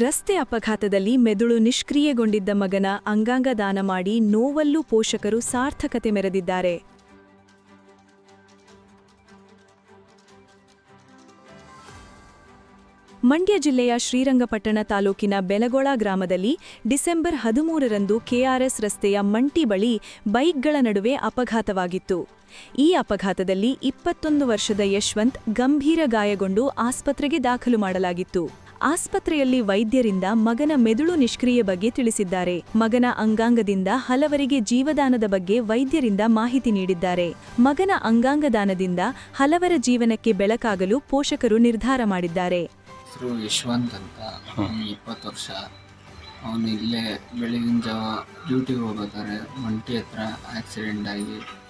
ರಸ್ತೆ ಅಪಘಾತದಲ್ಲಿ ಮೆದುಳು ನಿಷ್ಕ್ರಿಯೆಗೊಂಡಿದ್ದ ಮಗನ ಅಂಗಾಂಗ ದಾನ ಮಾಡಿ ನೋವಲ್ಲೂ ಪೋಷಕರು ಸಾರ್ಥಕತೆ ಮೆರೆದಿದ್ದಾರೆ. ಮಂಡ್ಯ ಜಿಲ್ಲೆಯ ಶ್ರೀರಂಗಪಟ್ಟಣ ತಾಲೂಕಿನ ಬೆಲಗೊಳ ಗ್ರಾಮದಲ್ಲಿ ಡಿಸೆಂಬರ್ ಹದಿಮೂರರಂದು ಕೆಆರ್ಎಸ್ ರಸ್ತೆಯ ಮಂಟಿ ಬಳಿ ಬೈಕ್ಗಳ ನಡುವೆ ಅಪಘಾತವಾಗಿತ್ತು. ಈ ಅಪಘಾತದಲ್ಲಿ ಇಪ್ಪತ್ತೊಂದು ವರ್ಷದ ಯಶವಂತ್ ಗಂಭೀರ ಗಾಯಗೊಂಡು ಆಸ್ಪತ್ರೆಗೆ ದಾಖಲು ಮಾಡಲಾಗಿತ್ತು. ಆಸ್ಪತ್ರೆಯಲ್ಲಿ ವೈದ್ಯರಿಂದ ಮಗನ ಮೆದುಳು ನಿಷ್ಕ್ರಿಯ ಬಗ್ಗೆ ತಿಳಿಸಿದ್ದಾರೆ. ಮಗನ ಅಂಗಾಂಗದಿಂದ ಹಲವರಿಗೆ ಜೀವದಾನದ ಬಗ್ಗೆ ವೈದ್ಯರಿಂದ ಮಾಹಿತಿ ನೀಡಿದ್ದಾರೆ. ಮಗನ ಅಂಗಾಂಗದಾನದಿಂದ ಹಲವರ ಜೀವನಕ್ಕೆ ಬೆಳಕಾಗಲು ಪೋಷಕರು ನಿರ್ಧಾರ ಮಾಡಿದ್ದಾರೆ. ಹೆಸರು ಯಶವಂತ್ ಅಂತ. ಅವ್ನಿಗೆ ಇಪ್ಪತ್ತು ವರ್ಷ. ಅವನು ಇಲ್ಲೇ ಬೆಳಗಿನ ಜಾವ ಡ್ಯೂಟಿಗೆ ಹೋಗ್ಬೇಕಾದ್ರೆ ಒಂಟಿ ಹತ್ರ ಆಕ್ಸಿಡೆಂಟ್ ಆಗಿ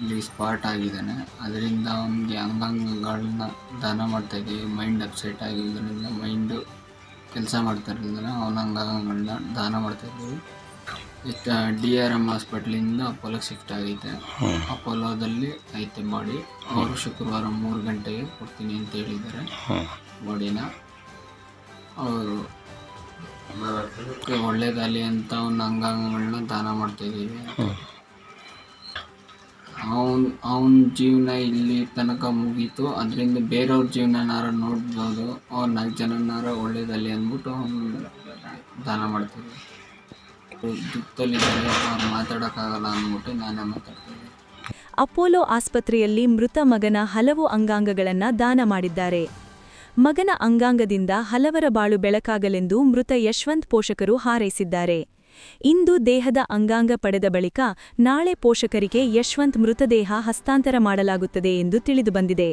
ಇಲ್ಲಿ ಸ್ಪಾಟ್ ಆಗಿದ್ದಾನೆ. ಅದರಿಂದ ಅವನಿಗೆ ಅಂಗಾಂಗಗಳನ್ನ ದಾನ ಮಾಡ್ತಾ ಇದ್ದೀವಿ ಮೈಂಡ್ ಅಪ್ಸೆಟ್ ಆಗಿದ್ದರಿಂದ ಮೈಂಡು ಕೆಲಸ ಮಾಡ್ತಾ ಇರೋದ್ರಿಂದ ಅವನ ಅಂಗಾಂಗಗಳನ್ನ ದಾನ ಮಾಡ್ತಾ ಇದ್ದೀವಿ ಡಿ ಆರ್ ಎಂ ಹಾಸ್ಪಿಟ್ಲಿಂದ ಅಪೋಲೋಗೆ ಶಿಫ್ಟ್ ಆಗೈತೆ. ಅಪೋಲೋದಲ್ಲಿ ಐತೆ ಬಾಡಿ ಅವರು ಶುಕ್ರವಾರ ಮೂರು ಗಂಟೆಗೆ ಕೊಡ್ತೀನಿ ಅಂತ ಹೇಳಿದ್ದಾರೆ. ಬಾಡಿನ ಅವರು ಒಳ್ಳೇದಾಗಲಿ ಅಂತ ಅವನ ಅಂಗಾಂಗಗಳನ್ನ ದಾನ ಮಾಡ್ತಾ ಇದ್ದೀವಿ. ಅವನ್, ಅವ್ನ ಜೀವನ ಇಲ್ಲಿ ತನಕ ಮುಗೀತು. ಅದರಿಂದ ಬೇರೆಯವ್ರ ಜೀವನನಾರ ನೋಡ್ಬೋದು. ಅವ್ರ ನಾಲ್ಕು ಜನನಾರ ಒಳ್ಳೇದಲ್ಲಿ ಅಂದ್ಬಿಟ್ಟು ಅವ್ನು ದಾನ ಮಾಡ್ತೀವಿ ದುಃಖದಲ್ಲಿದ್ದಾರೆ, ಅವ್ರು ಮಾತಾಡೋಕ್ಕಾಗಲ್ಲ ಅಂದ್ಬಿಟ್ಟು ನಾನೇ ಮಾತಾಡ್ತೀನಿ. ಅಪೋಲೋ ಆಸ್ಪತ್ರೆಯಲ್ಲಿ ಮೃತ ಮಗನ ಹಲವು ಅಂಗಾಂಗಗಳನ್ನು ದಾನ ಮಾಡಿದ್ದಾರೆ. ಮಗನ ಅಂಗಾಂಗದಿಂದ ಹಲವರ ಬಾಳು ಬೆಳಕಾಗಲೆಂದು ಮೃತ ಯಶವಂತ್ ಪೋಷಕರು ಹಾರೈಸಿದ್ದಾರೆ. ಇಂದು ದೇಹದ ಅಂಗಾಂಗ ಪಡೆದ ಬಳಿಕ ನಾಳೆ ಪೋಷಕರಿಗೆ ಯಶವಂತ್ ಮೃತದೇಹ ಹಸ್ತಾಂತರ ಮಾಡಲಾಗುತ್ತದೆ ಎಂದು ತಿಳಿದುಬಂದಿದೆ